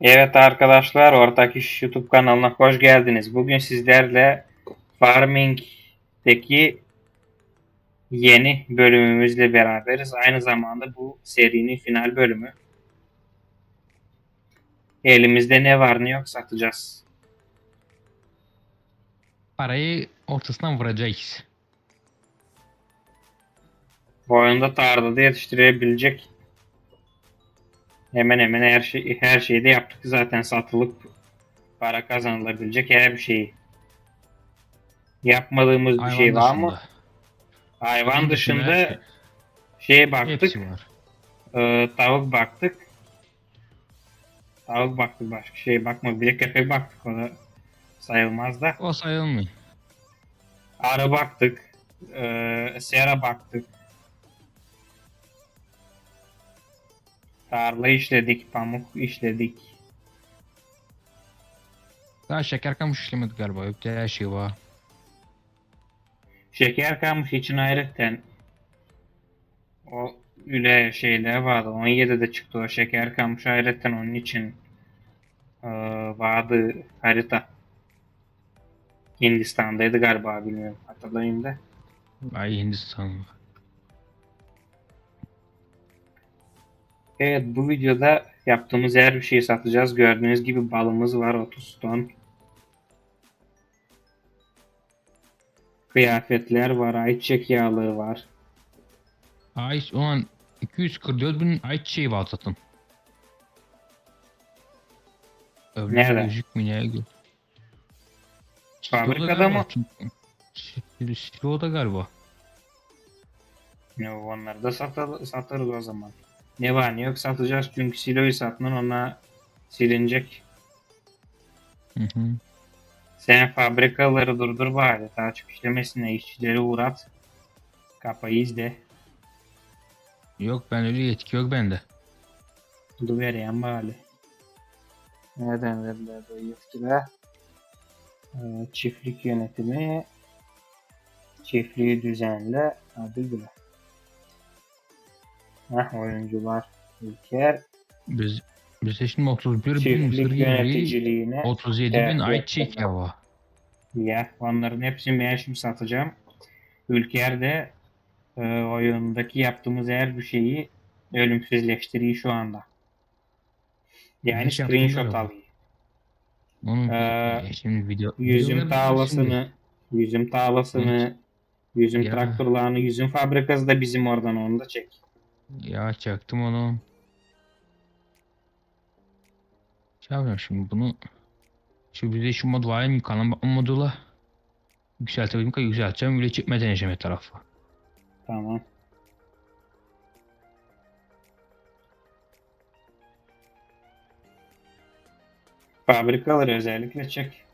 Evet arkadaşlar, Ortak İş YouTube kanalına hoş geldiniz. Bugün sizlerle Farming'deki yeni bölümümüzle beraberiz. Aynı zamanda bu serinin final bölümü. Elimizde ne var ne yok satacağız. Parayı ortasından vuracağız. Bu oyunda tarlada yetiştirebilecek hemen hemen her şey her şeyi de yaptık zaten satılıp para kazanılabilecek her bir şeyi. Yapmadığımız bir Hayvan şey var mı? Hayvan Hepsi dışında var. şeye baktık. Hepsi var. e, tavuk baktık. Tavuk baktık başka şeye bakmadık. Bir de köpek baktık o da sayılmaz da. O sayılmıyor. Arı baktık. E, sera baktık. Tarla işledik, pamuk işledik. Daha şeker kamış işlemedi galiba. Yok her şey var. Şeker kamış için ayrıca o üle şeyler vardı. 17'de çıktı o şeker kamış ayrıca onun için e, vardı harita. Hindistan'daydı galiba bilmiyorum hatırlayayım da. Ay Hindistan. Evet bu videoda yaptığımız her bir şeyi satacağız. Gördüğünüz gibi balımız var 30 ton. Kıyafetler var, ayçiçek yağları var. Ay ulan 244 bin ayçiçeği var zaten. Öyle Nerede? Gözük mü ne? Fabrikada mı? Siloda galiba. Ne onları da satar, satarız o zaman. Ne var ne yok satacağız çünkü siloyu satman ona silinecek. Hı hı. Sen fabrikaları durdur bari. Daha çok işlemesine işçileri uğrat. Kapayı izle. Yok ben öyle yetki yok bende. Duveryen bari. Nereden verdiler bu yetkiler? Ee, çiftlik yönetimi. Çiftliği düzenle. Hadi güle. Heh, oyuncular. İlker. Biz bize şimdi 31 bin mısır Çiftlik yöneticiliğine 37 Evet, bin evet, ayçiçek evet. yağı var. Ya onların hepsini ben şimdi satacağım. Ülker de e, oyundaki yaptığımız her bir şeyi ölümsüzleştiriyor şu anda. Yani şey yaptın screenshot galiba? alıyor. Onun Ee, e, şimdi video Yüzüm videoları tağlasını, yüzüm tağlasını, yüzüm Ya. traktörlerini, yüzüm fabrikası da bizim oradan onu da çek. Ya çaktım onu. Şey yapacağım şimdi bunu şu bir de şu mod var ya kanal bakma modula yükseltebildiğim kadar yükselteceğim öyle çıkma deneyeceğim her tarafı. Tamam. Fabrikaları özellikle çek.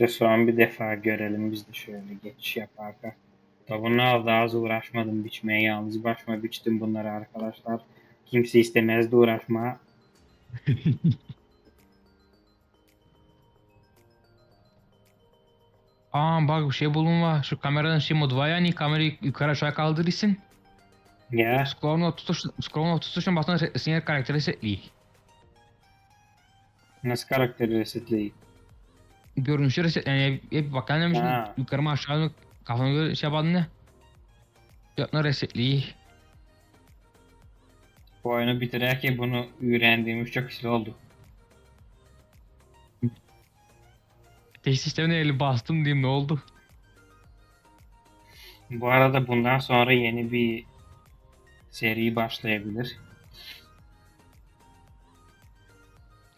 İşte son bir defa görelim biz de şöyle geçiş yaparken. Da bunlar da az uğraşmadım biçmeye. Yalnız başıma biçtim bunları arkadaşlar. Kimse istemezdi uğraşma. Aa bak bir şey buldum var. Şu kameranın şey modu var yani kamerayı yukarı aşağı kaldırırsın. Ya Scroll'unu tutuş, scroll'unu tutuşun basına sinir karakteri setliyor. nasıl karakteri resetleyin? Görünüşü reset yani hep bak yani Ha. yukarı mı aşağı mı kafana göre şey yapardın ne? Yapma resetliyor. Bu oyunu bitirerken bunu öğrendiğimiz çok güzel oldu. Tesis sistemine eli bastım diyeyim ne oldu? Bu arada bundan sonra yeni bir seri başlayabilir.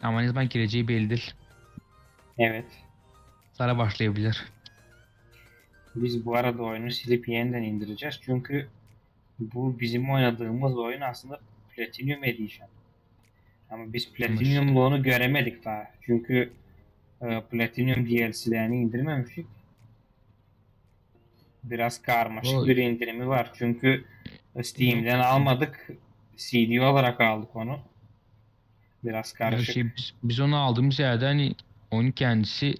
Ama ne zaman geleceği bellidir. Evet. Sonra başlayabilir. Biz bu arada oyunu silip yeniden indireceğiz. Çünkü bu bizim oynadığımız oyun aslında Platinum Edition. Ama biz Platinum'luğunu göremedik daha. Çünkü e, Platinum DLC'lerini indirmemiştik. Biraz karmaşık O- bir indirimi var. Çünkü Steam'den almadık. CD olarak aldık onu. Biraz karışık. şey biz, biz onu aldığımız yerde hani oyun kendisi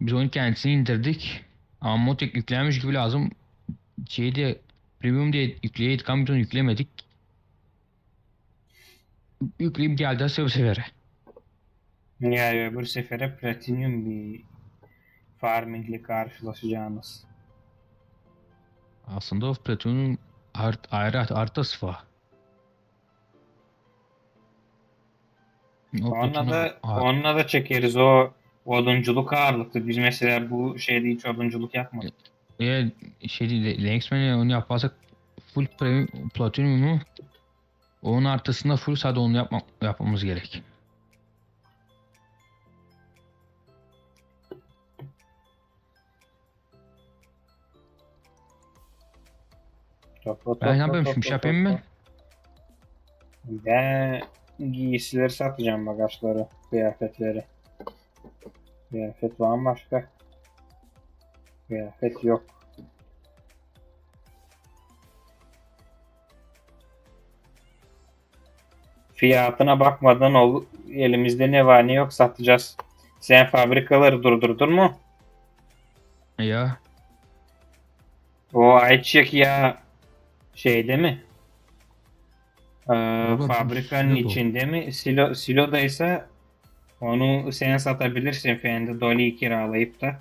biz oyun kendisini indirdik. Ama mod yüklenmiş gibi lazım. Şeyde premium diye yükleyeydik ama biz yüklemedik. Yükleyip geldi sev severe. Yani öbür sefere Platinum bir farmingle karşılaşacağımız. Aslında o Platon'un art, ayrı haritası var. O Onunla da, onunla da çekeriz o odunculuk ağırlıklı. Biz mesela bu şeyde hiç odunculuk yapmadık. Eğer şey değil, Linksman'e onu yaparsak full premium Platinum'u onun artısında full sadece onu yapma, yapmamız gerek. Topla, Ben ne yapayım şimdi şey yapayım mı? Ben giysileri satacağım bagaçları, kıyafetleri. Kıyafet var mı başka? Kıyafet yok. Fiyatına bakmadan ol, elimizde ne var ne yok satacağız. Sen fabrikaları durdurdun mu? Ya O ayçiçek ya şeyde mi? Ee, fabrikanın içinde mi? Silo, silodaysa onu sen satabilirsin Fendi Dolly'yi kiralayıp da.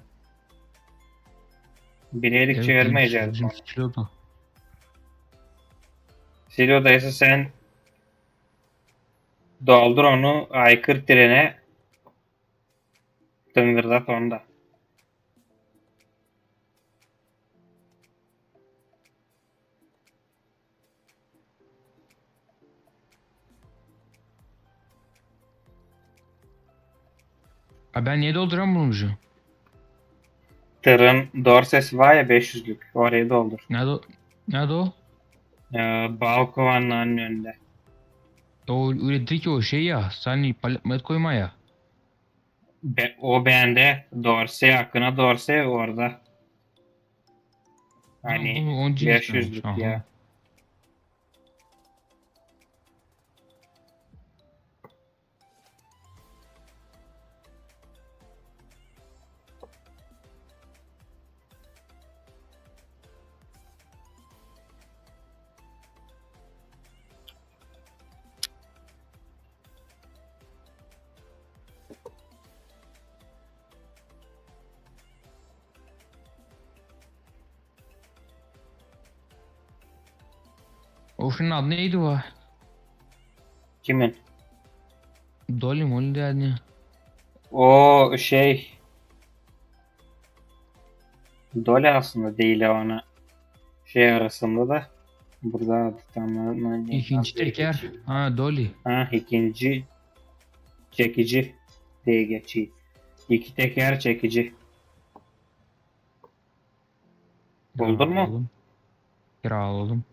Bilerek evet, çevirmeyeceğiz kiloda. Silodaysa sen doldur onu aykır trene tıngırdat onda. Ha ben niye dolduramam bunu ucu? Tırın dorsesi var ya 500'lük. Oraya doldur. Nerede o? Nerede o? Ee, bal kovanlarının önünde. O üretti ki o şey ya. Sen palet malet koyma ya. Be- o bende dorse hakkına dorse orada. Hani Ha, o- onun için 500'lük istemiş, ya. O şunun adı neydi o? Kimin? Dolly Molly yani. O şey Dole aslında değil ona şey arasında da burada tamamen İkinci teker. Ha Dolly. Ha ikinci çekici diye geçiyor. İki teker çekici. Buldun mu? Kiraladım.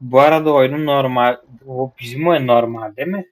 Bu arada oyunun normal o bizim oyun normal değil mi?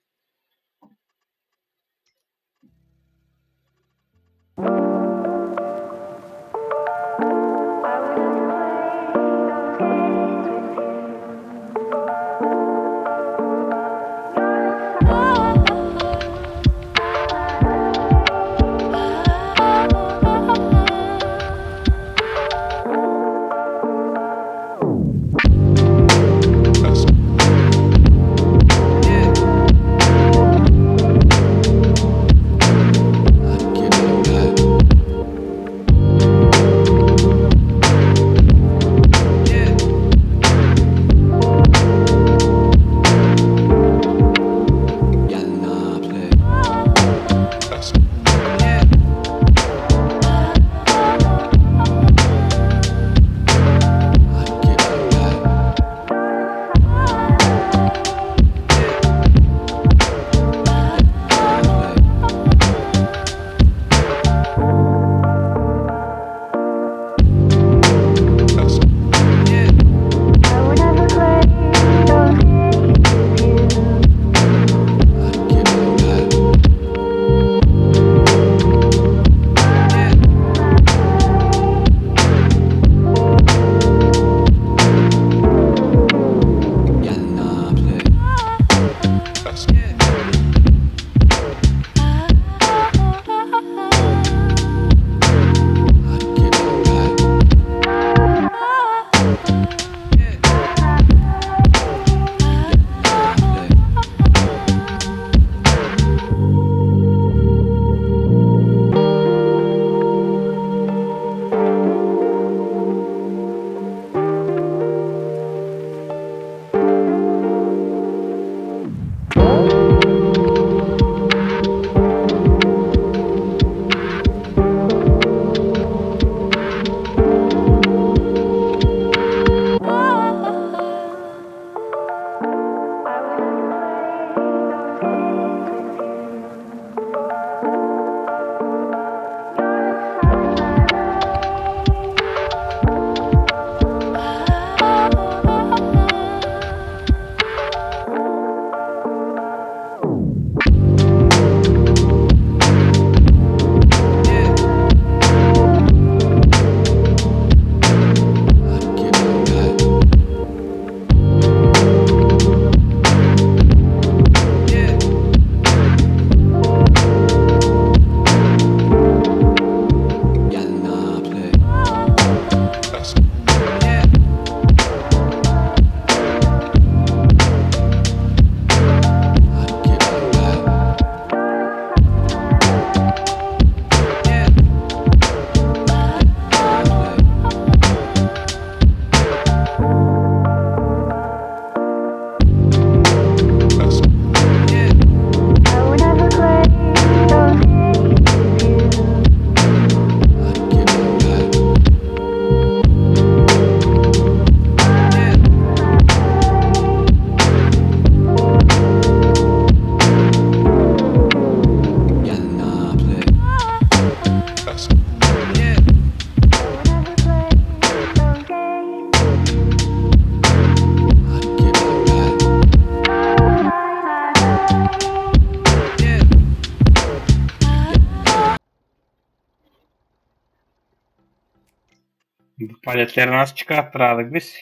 Paletleri nasıl çıkarttırardık biz?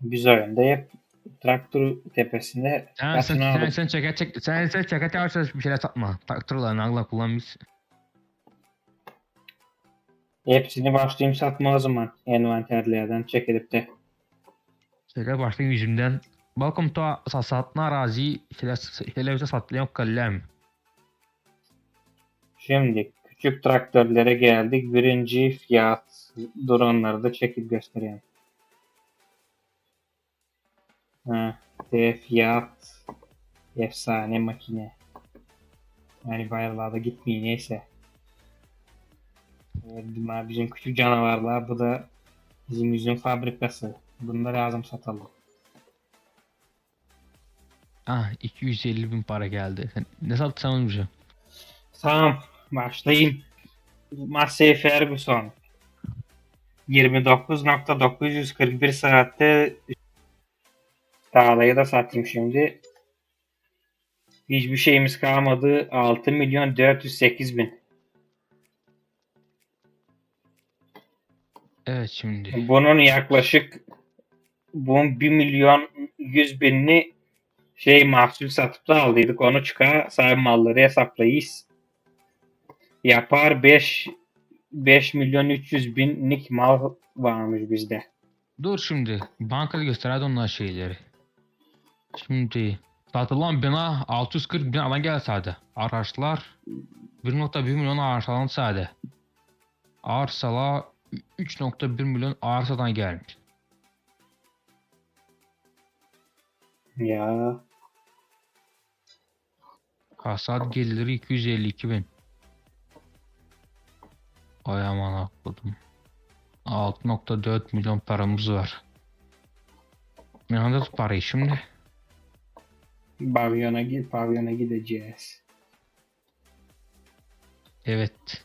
Biz oyunda hep traktör tepesinde Sen, sen, sen, sen çeke çek, sen, sen çeke çek çalışır bir şeyler satma. Traktörle nagla kullan biz. hepsini başlayayım satma o zaman envanterlerden çekilip de. Şeyler başlayın yüzümden. Balkom to satın arazi şeyler şeyler bize satılıyor kallem. Şimdi küçük traktörlere geldik. Birinci fiyat dronları da çekip göstereyim. Ha, fiyat efsane makine. Yani bayırlarda gitmiyor neyse. Evet, bizim küçük canavarlar. Bu da bizim üzüm fabrikası. Bunları lazım satalım. Ah 250 bin para geldi. Ne onu bize? Tamam, başlayayım. Massey Ferguson. 29.941 saatte Dağlayı da satayım şimdi. Hiçbir şeyimiz kalmadı. 6 milyon 408 bin. Evet şimdi. Bunun yaklaşık bunun 1 milyon 100 binini şey mahsul satıp da aldıydık. Onu çıkar sahibi malları hesaplayız. Yapar 5 5 milyon 300 binlik mal varmış bizde. Dur şimdi. Bankada göster hadi onlar şeyleri. Şimdi satılan bina 640 bin alan gel sade. Araçlar 1.1 milyon arsalan sade. Arsala 3.1 milyon arsadan gelmiş. Ya Hasat geliri 252 bin. Ay aman akladım. 6.4 milyon paramız var. Ne anda tut parayı şimdi? pavyona git pavyona gideceğiz. Evet.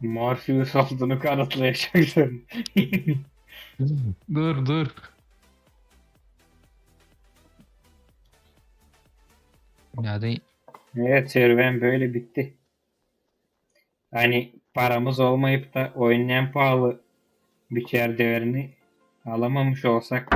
Morpheus olduğunu kanıtlayacaksın. dur dur. Yani evet serüven böyle bitti. Hani paramız olmayıp da oyunun en pahalı biçer değerini alamamış olsak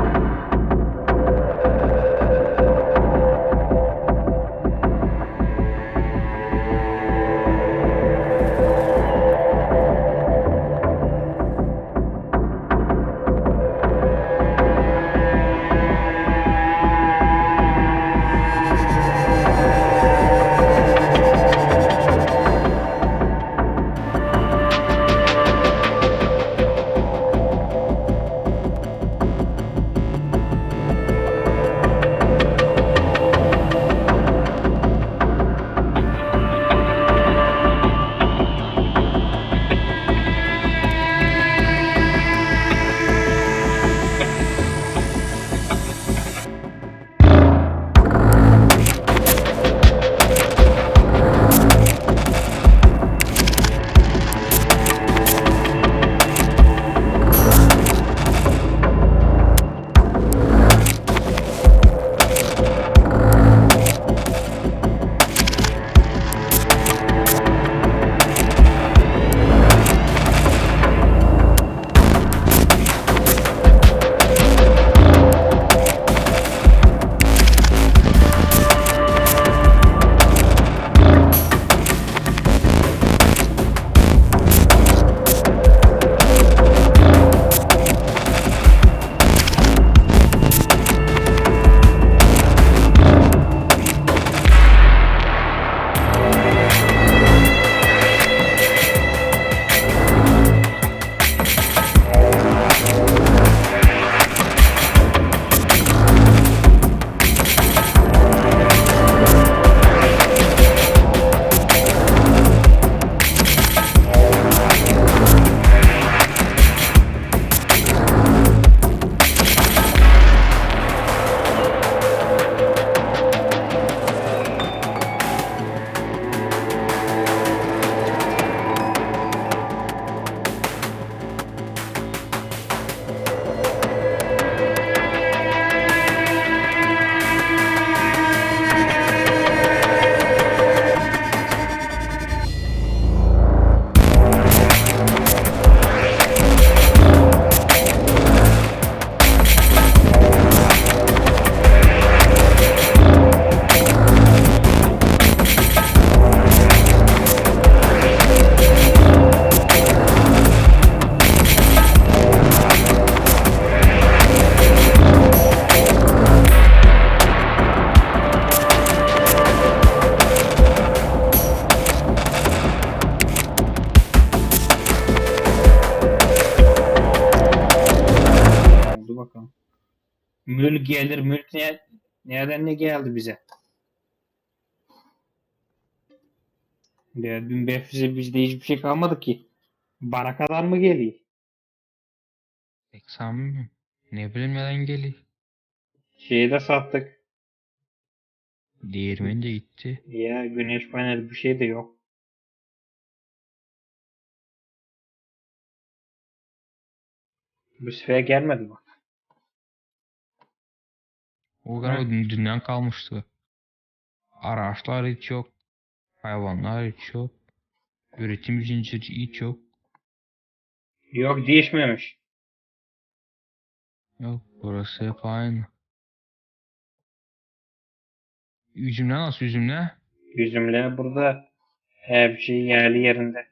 gelir. Mülk ne, nereden ne geldi bize? Ya dün Befrize bizde hiçbir şey kalmadı ki. Bana kadar mı geliyor? Pek sanmıyorum. Ne bileyim neden geliyor. Şeyi de sattık. Değirmeni de gitti. Ya güneş paneli bir şey de yok. Bu sefer gelmedi bak. O kadar dün- dünden kalmıştı. Araçlar hiç yok. Hayvanlar hiç yok. Üretim zinciri hiç yok. Yok değişmemiş. Yok burası hep aynı. Üzümler nasıl üzümler? Yüzümle burada her şey yerli yerinde.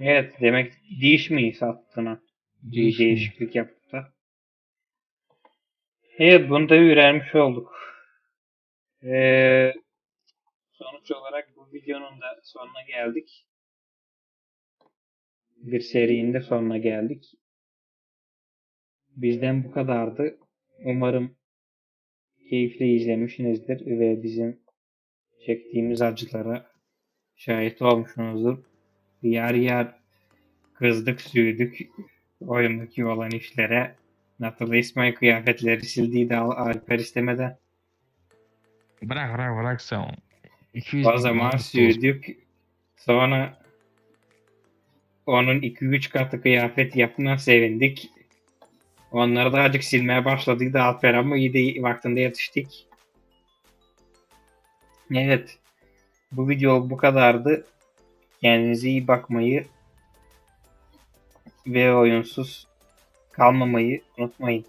Evet demek değişmeyi sattığına. Bir Değişmiyor. değişiklik yapıp da. Evet bunu da öğrenmiş olduk. Ee, sonuç olarak bu videonun da sonuna geldik. Bir serinin de sonuna geldik. Bizden bu kadardı. Umarım keyifle izlemişsinizdir ve bizim çektiğimiz acılara şahit olmuşsunuzdur. Yer yer kızdık, sürdük oyundaki olan işlere. Nathalie İsmail kıyafetleri sildiydi Al- Alper istemeden. Bırak bırak bırak sen. 200 O zaman sürdük. Sonra onun 2-3 katı kıyafet yapına sevindik. Onları da azıcık silmeye başladıydı Alper ama iyi de vaktinde yetiştik. Evet. Bu video bu kadardı. Kendinize iyi bakmayı ve oyunsuz kalmamayı unutmayın.